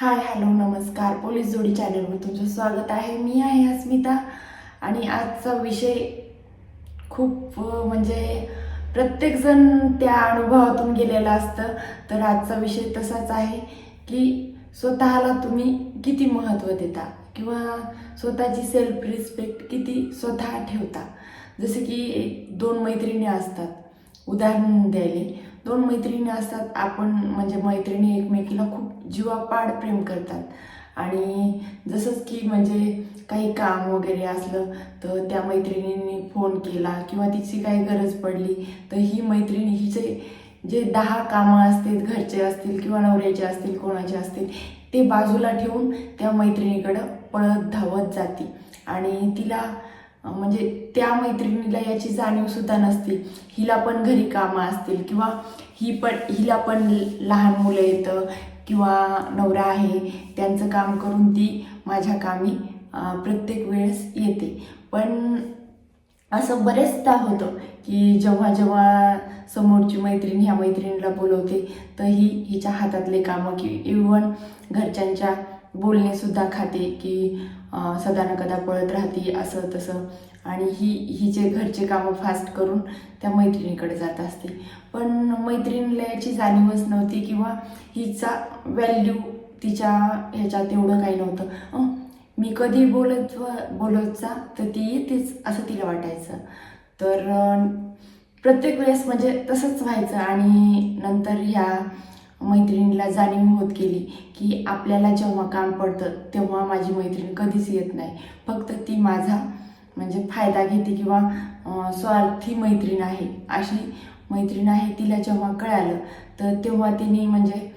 Hi hello नमस्कार. Police जोडी चॅनलवर तुमचं स्वागत आहे. मी आहे अस्मिता आणि आजचा विषय खूप म्हणजे प्रत्येकजण त्या अनुभवातून गेलेलं असतं. तर आजचा विषय तसाच आहे की स्वतःला तुम्ही किती महत्त्व देता किंवा स्वतःची सेल्फ रिस्पेक्ट किती स्वतः ठेवता? जसे की दोन मैत्रिणी असतात. उदाहरण द्यायला. दोन मैत्रिणी असतात आपण म्हणजे मैत्रिणी एकमेकीला खूप जीवापाड प्रेम करतात. आणि जसंच की म्हणजे काही काम वगैरे असलं तर त्या मैत्रिणींनी फोन केला किंवा तिची काही गरज पडली तर ही मैत्रिणी हिचे जे दहा कामं असतील घरचे असतील किंवा नवऱ्याचे असतील कोणाचे असतील ते बाजूला ठेवून त्या मैत्रिणीकडं पळत धावत जाते. आणि तिला म्हणजे त्या मैत्रिणीला याची जाणीवसुद्धा नसते. हिला पण घरी कामं असतील किंवा ही पण हिला पण लहान मुलं येतं किंवा नवरा आहे त्यांचं काम करून ती माझ्या कामी प्रत्येक वेळेस येते. पण असं बरेचदा होतं की जेव्हा जेव्हा समोरची मैत्रीण ह्या मैत्रिणीला बोलवते तर ही हिच्या हातातले कामं की इवन घरच्यांच्या बोलणेसुद्धा खाते की सदानकदा सदा न कदा पळत राहते असं तसं. आणि ही हिचे घरचे कामं फास्ट करून त्या मैत्रिणीकडे जात असते. पण मैत्रिणीला याची जाणीवच नव्हती किंवा हिचा व्हॅल्यू तिच्या ह्याच्यात एवढं काही नव्हतं. मी कधी बोलत बोलत जा तर ती येतेच असं तिला वाटायचं. तर प्रत्येक वेळेस म्हणजे तसंच व्हायचं आणि नंतर ह्या मैत्रिणीला जाणीव होत गेली की आपल्याला जेव्हा काम पडतं तेव्हा माझी मैत्रीण कधीच येत नाही. फक्त ती माझा म्हणजे फायदा घेते किंवा स्वार्थी मैत्रीण आहे. अशी मैत्रीण आहे तिला जेव्हा कळालं तर तेव्हा तिने म्हणजे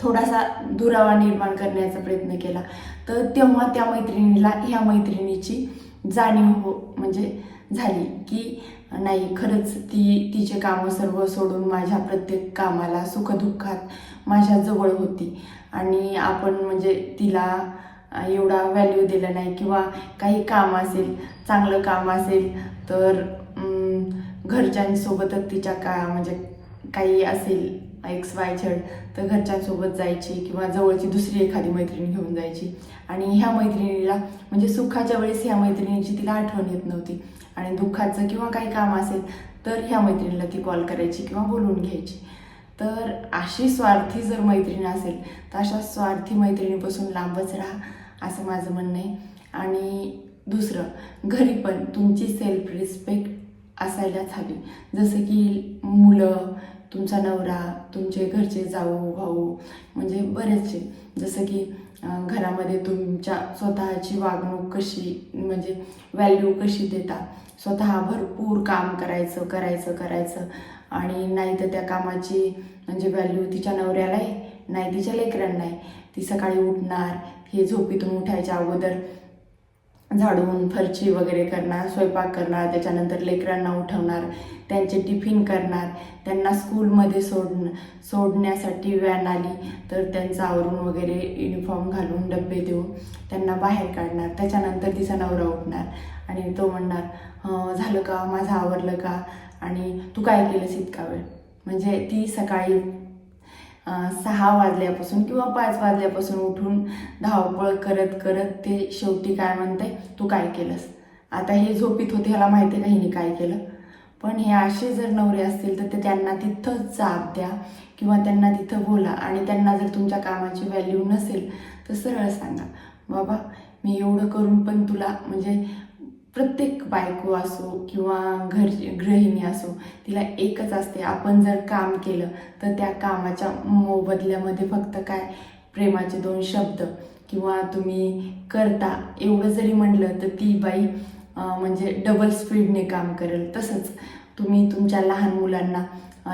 थोडासा दुरावा निर्माण करण्याचा प्रयत्न केला. तर तेव्हा त्या मैत्रिणीला ह्या मैत्रिणीची जाणीव हो म्हणजे झाली की नाही खरंच ती तिचे कामं सर्व सोडून माझ्या प्रत्येक कामाला सुखदुःखात माझ्या जवळ होती. आणि आपण म्हणजे तिला एवढा व्हॅल्यू दिला नाही किंवा काही काम असेल चांगलं काम असेल तर घरच्यांसोबतच तिच्या का म्हणजे काही असेल एक्स वाय झेड तर घरच्यांसोबत जायची किंवा जवळची दुसरी एखादी मैत्रिणी घेऊन जायची. आणि ह्या मैत्रिणीला म्हणजे सुखाच्या वेळेस ह्या मैत्रिणीची तिला आठवण येत नव्हती. आणि दुःखाचं किंवा काही काम असेल तर ह्या मैत्रिणीला ती कॉल करायची किंवा बोलवून घ्यायची. तर अशी स्वार्थी जर मैत्रीण असेल तर अशा स्वार्थी मैत्रिणीपासून लांबच राहा असं माझं म्हणणं आहे. आणि दुसरं घरी पण तुमची सेल्फ रिस्पेक्ट असायलाच हवी. जसं की मुलं तुमचा नवरा तुमचे घरचे जाऊ भाऊ म्हणजे बरेचसे. जसं की घरामध्ये तुमच्या स्वतःची वागणूक कशी म्हणजे व्हॅल्यू कशी देता? स्वतः भरपूर काम करायचं करायचं करायचं. आणि नाही तर त्या कामाची म्हणजे व्हॅल्यू तिच्या नवऱ्याला आहे नाही तिच्या लेकरांना आहे ती सकाळी उठणार हे झोपीतून उठायच्या अगोदर झाडून फरची वगैरे करणार स्वयंपाक करणार त्याच्यानंतर लेकरांना उठवणार त्यांचे टिफिन करणार त्यांना स्कूलमध्ये सोड सोडण्यासाठी व्हॅन आली तर त्यांचं आवरून वगैरे युनिफॉर्म घालून डबे देऊन त्यांना बाहेर काढणार. त्याच्यानंतर तिचा नवरा उठणार आणि तो म्हणणार झालं का? माझं आवरलं का? आणि तू काय केलंस इतका वेळ? म्हणजे ती सकाळी सहा वाजल्यापासून किंवा पाच वाजल्यापासून उठून धावपळ करत करत ते शेवटी काय म्हणते तू काय केलंस? आता हे झोपीत होते ह्याला माहिती आहे का हिने काय केलं? पण हे असे जर नवरे असतील तर ते त्यांना तिथंच जाब द्या किंवा त्यांना तिथं बोला. आणि त्यांना जर तुमच्या कामाची व्हॅल्यू नसेल तर सरळ सांगा बाबा मी एवढं करून पण तुला म्हणजे प्रत्येक बायको असो किंवा घर गृहिणी असो तिला एकच असते आपण जर काम केलं तर त्या कामाच्या मोबदल्यामध्ये फक्त काय? प्रेमाचे दोन शब्द. किंवा तुम्ही करता एवढं जरी म्हणलं तर ती बाई म्हणजे डबल स्पीडने काम करेल. तसंच तुम्ही तुमच्या लहान मुलांना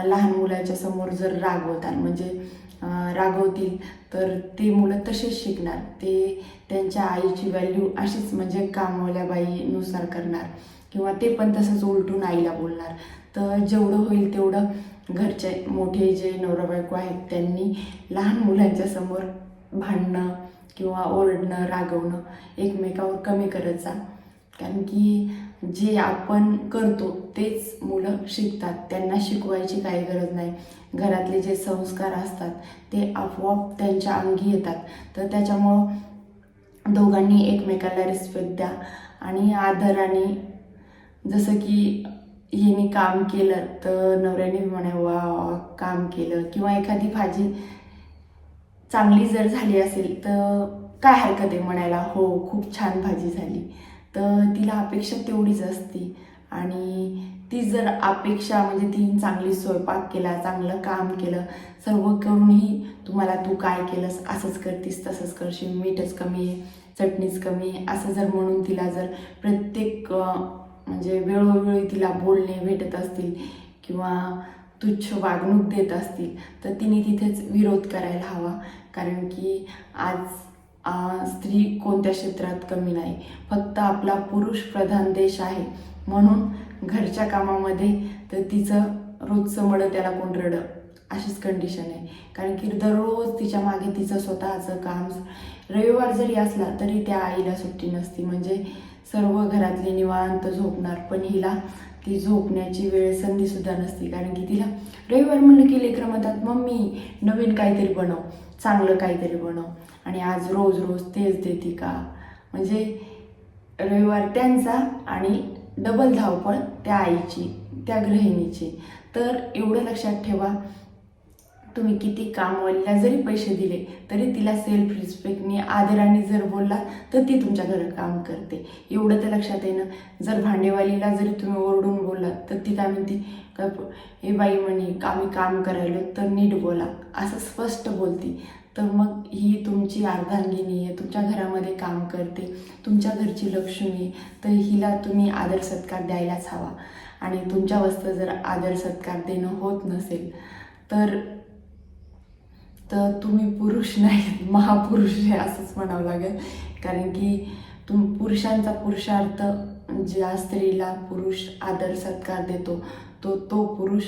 लहान मुलाच्या समोर जर रागवताल म्हणजे रागवतील तर ते मुलं तसेच शिकणार. ते त्यांच्या आईची व्हॅल्यू अशीच म्हणजे कामवाल्या बाईनुसार करणार. किंवा ते पण तसंच उलटून आईला बोलणार. तर जेवढं होईल तेवढं घरचे मोठे जे नवरा बायको आहेत त्यांनी लहान मुलांच्या समोर भांडणं किंवा ओरडणं रागवणं एकमेकावर कमी करत जा. कारण की जे आपण करतो तेच मुलं शिकतात. त्यांना शिकवायची काही गरज नाही. घरातले जे संस्कार असतात ते आपोआप त्यांच्या अंगी येतात. तर त्याच्यामुळं दोघांनी एकमेकाला रिस्पेक्ट द्या आणि आदराने जसं की हिने काम केलं तर नवऱ्याने म्हणे वा, काम केलं. किंवा एखादी भाजी चांगली जर झाली असेल तर काय हरकत आहे म्हणायला हो खूप छान भाजी झाली. तर तिला अपेक्षा तेवढीच असते. आणि ती जर अपेक्षा म्हणजे ती चांगली स्वयंपाक केला चांगलं काम केलं सर्व करूनही तुम्हाला तू काय केलंस असंच करतीस तसंच करशील मीठच कमी आहे चटणीच कमी आहे असं जर म्हणून तिला जर प्रत्येक म्हणजे वेळोवेळी तिला बोलणे भेटत असतील किंवा तुच्छ वागणूक देत असतील तर तिने तिथेच विरोध करायला हवा. कारण की आज स्त्री कोणत्या क्षेत्रात कमी नाही. फक्त आपला पुरुष प्रधान देश आहे. म्हणून घरच्या कामामध्ये तर तिचं रोजचं मडं त्याला कोण रडं? अशीच कंडिशन आहे. कारण की दररोज तिच्यामागे तिचं स्वतःचं काम रविवार जरी असला तरी त्या आईला सुट्टी नसती. म्हणजे सर्व घरातले निवांत झोपणार. पण हिला ती झोपण्याची वेळ संधीसुद्धा नसती. कारण की तिला रविवार म्हणलं की लेकरं म्हणतात मम्मी नवीन काहीतरी बनव. चांगलं काहीतरी बनव. आणि आज रोज रोज तेच देते का? म्हणजे रविवार त्यांचा आणि डबल धावपळ त्या आईची त्या गृहिणीची. तर एवढं लक्षात ठेवा. तुम्ही किती कामवालीला जरी पैसे दिले तरी तिला सेल्फ रिस्पेक्टने आदराने जर बोलला तर ती तुमच्या घरात काम करते. एवढं तर लक्षात येणं जर भांडेवालीला जरी तुम्ही ओरडून बोललात तर ती काय म्हणते? का हे बाई म्हणे आम्ही काम करायलो तर नीट बोला. असं स्पष्ट बोलती. तर मग ही तुमची अर्धांगिनी आहे तुमच्या घरामध्ये काम करते तुमच्या घरची लक्ष्मी आहे तर हिला तुम्ही आदर सत्कार द्यायलाच हवा. आणि तुमच्या वस्तू जर आदर सत्कार देणं होत नसेल तर तर तुम्ही पुरुष नाही महापुरुष आहे असंच म्हणावं लागेल. कारण की तुम पुरुषांचा पुरुषार्थ ज्या स्त्रीला पुरुष आदर सत्कार देतो तो तो पुरुष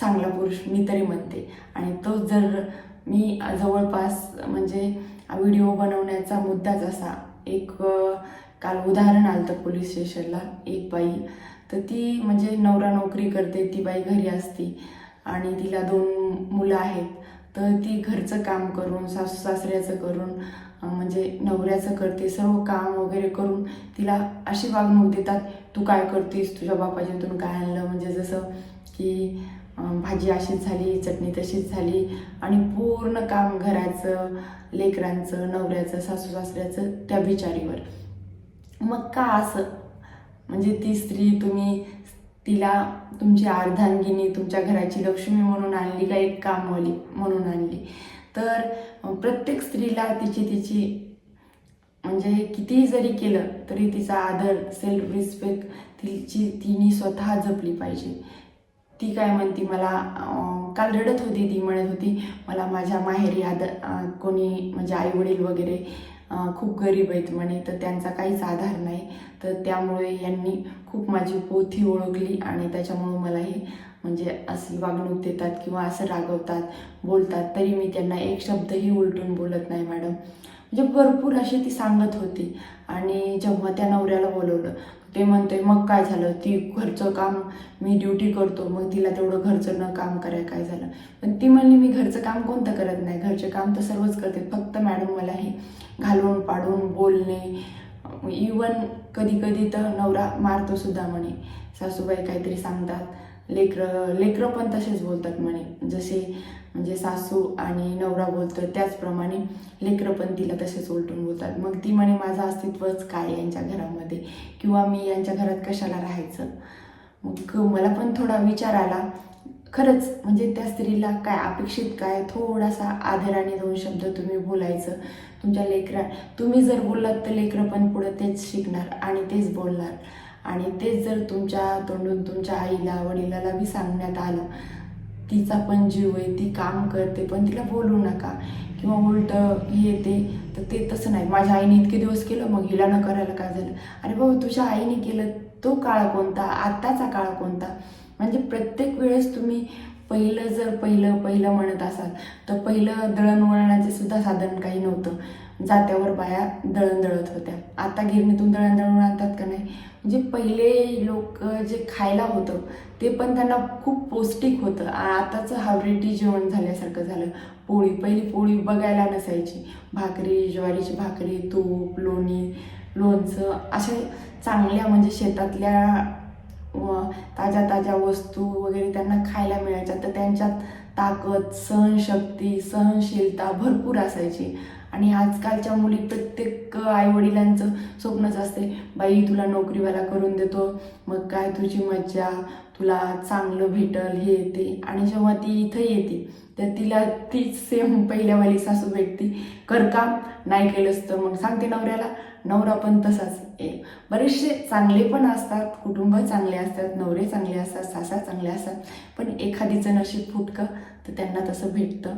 चांगला पुरुष मी तरी म्हणते. आणि तो जर मी जवळपास म्हणजे व्हिडिओ बनवण्याचा मुद्दाच असा एक काल उदाहरण आलं तर पोलीस स्टेशनला एक बाई. तर ती म्हणजे नवरा नोकरी करते ती बाई घरी असती. आणि तिला दोन मुलं आहेत. तर ती घरचं काम करून सासू सासऱ्याचं करून म्हणजे नवऱ्याचं करते सर्व काम वगैरे करून तिला अशी वागणूक देतात तू काय करतेस? तुझ्या बापाच्यातून काय आणलं? म्हणजे जसं की भाजी अशीच झाली चटणी तशीच झाली आणि पूर्ण काम घराचं लेकरांचं नवऱ्याचं सासू सासऱ्याचं त्या बिचारीवर. मग का असं? म्हणजे ती स्त्री तुम्ही तिला तुमची अर्धांगिनी तुमच्या घराची लक्ष्मी म्हणून आणली का एक कामवाली म्हणून आणली? तर प्रत्येक स्त्रीला तिची तिची म्हणजे कितीही जरी केलं तरी तिचा आदर सेल्फ रिस्पेक्ट तिची तिने स्वतः जपली पाहिजे. ती काय म्हणती मला काल रडत होती ती म्हणत होती मला माझ्या माहेरी आदर कोणी म्हणजे आईवडील वगैरे खूप गरीब आहेत म्हणे तर त्यांचा काहीच आधार नाही. तर त्यामुळे यांनी खूप माझी पोथी ओळखली आणि त्याच्यामुळं मला हे म्हणजे अशी वागणूक देतात किंवा असं रागवतात बोलतात. तरी मी त्यांना एक शब्दही उलटून बोलत नाही मॅडम. म्हणजे भरपूर अशी ती सांगत होती. आणि जेव्हा त्या नवऱ्याला बोलवलं ते म्हणते मग काय झालं? ती घरचं काम मी ड्युटी करतो मग तिला तेवढं घरचं न काम कराय काय झालं? पण ती म्हणली मी घरचं काम कोणतं करत नाही. घरचे काम तर सर्वच करते. फक्त मॅडम मला हे घालून पाडून बोलणे. इवन कधी कधी तर नवरा मारतो सुद्धा म्हणे. सासूबाई काहीतरी सांगतात. लेकरं लेकरं पण तसेच बोलतात म्हणे. जसे म्हणजे सासू आणि नवरा बोलतो त्याचप्रमाणे लेकरं पण तिला तसेच उलटून बोलतात. मग ती म्हणे माझं अस्तित्वच काय यांच्या घरामध्ये? किंवा मी यांच्या घरात कशाला राहायचं? मग मला पण थोडा विचार आला. खरंच म्हणजे त्या स्त्रीला काय अपेक्षित काय? थोडासा आदराने दोन शब्द तुम्ही बोलायचं. तुमच्या लेकरा तुम्ही जर बोललात तर लेकरं पण पुढं तेच शिकणार आणि तेच बोलणार. आणि तेच जर तुमच्या तोंडून तुमच्या आईला वडिलाला बी सांगण्यात आलं तिचा पण जीव आहे ती काम करते पण तिला बोलू नका. किंवा उलट हे ते तर ते तसं नाही. माझ्या आईने इतके दिवस केलं मग हिला न करायला काय झालं? अरे भाऊ तुझ्या आईने केलं तो काळ कोणता? आत्ताचा काळ कोणता? म्हणजे प्रत्येक वेळेस तुम्ही पहिलं जर पहिलं पहिलं म्हणत असाल तर पहिलं दळणवळणाचे सुद्धा साधन काही नव्हतं. जात्यावर बाया दळण दळत होत्या. आता गिरणीतून दळण दळून आणतात का नाही? म्हणजे पहिले लोक जे खायला होतं ते पण त्यांना खूप पौष्टिक होतं. आताचं हायब्रिडी जेवण झाल्यासारखं झालं. पोळी पहिली पोळी बघायला नसायची. भाकरी ज्वारीची भाकरी तूप लोणी लोणचं असे चांगल्या म्हणजे शेतातल्या व ताज्या ताज्या वस्तू वगैरे त्यांना खायला मिळायच्या. तर त्यांच्यात ताकद सहनशक्ती सहनशीलता भरपूर असायची. आणि आजकालच्या मुली प्रत्येक आईवडिलांचं स्वप्नच असते बाई तुला नोकरीवाला करून देतो मग काय तुझी मज्जा तुला चांगलं भेटल हे येते आणि जेव्हा ती इथं येते तर तिला तीच सेम पहिल्यावाली सासू भेटती कर काम नाही केलंच तर मग सांगते नवऱ्याला नवरा पण तसाच ए बरेचसे चांगले पण असतात कुटुंब चांगले असतात नवरे चांगले असतात चांगले असतात. पण एखादीचं नशीब फुटकं तर त्यांना तसं भेटतं.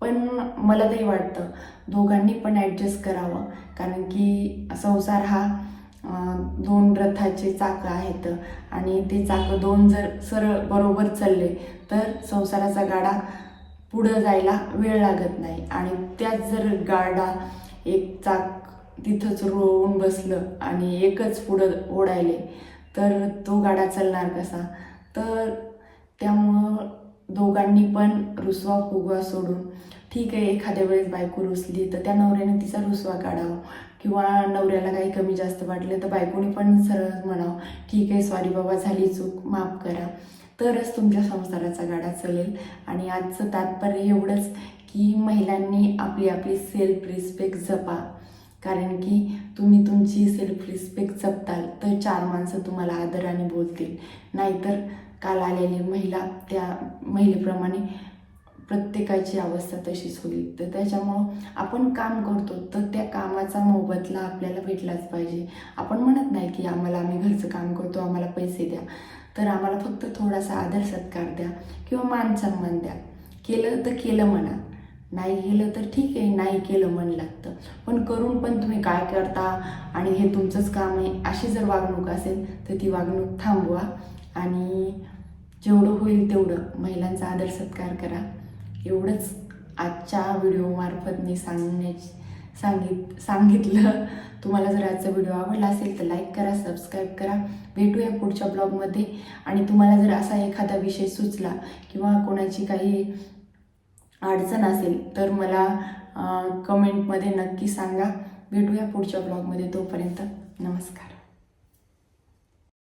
पण मला तरी वाटतं दोघांनी पण ॲडजस्ट करावं. कारण की संसार हा दोन रथाचे चाकं आहेत. आणि ते चाकं दोन जर सरळ बरोबर चालले तर संसाराचा गाडा पुढं जायला वेळ लागत नाही. आणि त्याच जर गाडा एक चाक तिथंच रोवून बसलं आणि एकच पुढं ओढायले तर तो गाडा चालणार कसा? तर त्यामुळं दोघांनी पण रुसवा फुगवा सोडून ठीक आहे एखाद्या वेळेस बायको रुसली तर त्या नवऱ्याने तिचा रुसवा काढावा. किंवा नवऱ्याला काही कमी जास्त वाटले तर बायकोनी पण सरळ म्हणावं ठीक आहे सॉरी बाबा झाली चूक माफ करा. तरच तुमच्या संसाराचा गाडा चालेल. आणि आजचं तात्पर्य एवढंच की महिलांनी आपली आपली सेल्फ रिस्पेक्ट जपा. कारण की तुम्ही तुमची सेल्फ रिस्पेक्ट जपताल तर चार माणसं तुम्हाला आदराने बोलतील. नाहीतर काल आलेली महिला त्या महिलेप्रमाणे प्रत्येकाची अवस्था तशीच होईल तर त्याच्यामुळं आपण काम करतो तर त्या कामाचा मोबदला आपल्याला भेटलाच पाहिजे. आपण म्हणत नाही की आम्हाला आम्ही घरचं काम करतो आम्हाला पैसे द्या. तर आम्हाला फक्त थोडासा आदर सत्कार द्या किंवा मान सन्मान द्या. केलं तर केलं म्हणा. नाही केलं तर ठीक आहे नाही केलं मन लागतं पण करून पण तुम्ही काय करता आणि हे तुमचंच काम आहे अशी जर वागणूक असेल तर ती वागणूक थांबवा आणि जेवढं होईल तेवढं. महिलांचा आदर सत्कार करा. एवढंच आजच्या व्हिडिओमार्फत मी सांगण्या सांगित सांगितलं. तुम्हाला जर आजचा व्हिडिओ आवडला असेल तर लाईक करा सबस्क्राईब करा. भेटूया पुढच्या ब्लॉगमध्ये. आणि तुम्हाला जर असा एखादा विषय सुचला किंवा कोणाची काही अडचण असेल तर मला कमेंटमध्ये नक्की सांगा. भेटूया पुढच्या ब्लॉगमध्ये तोपर्यंत. नमस्कार.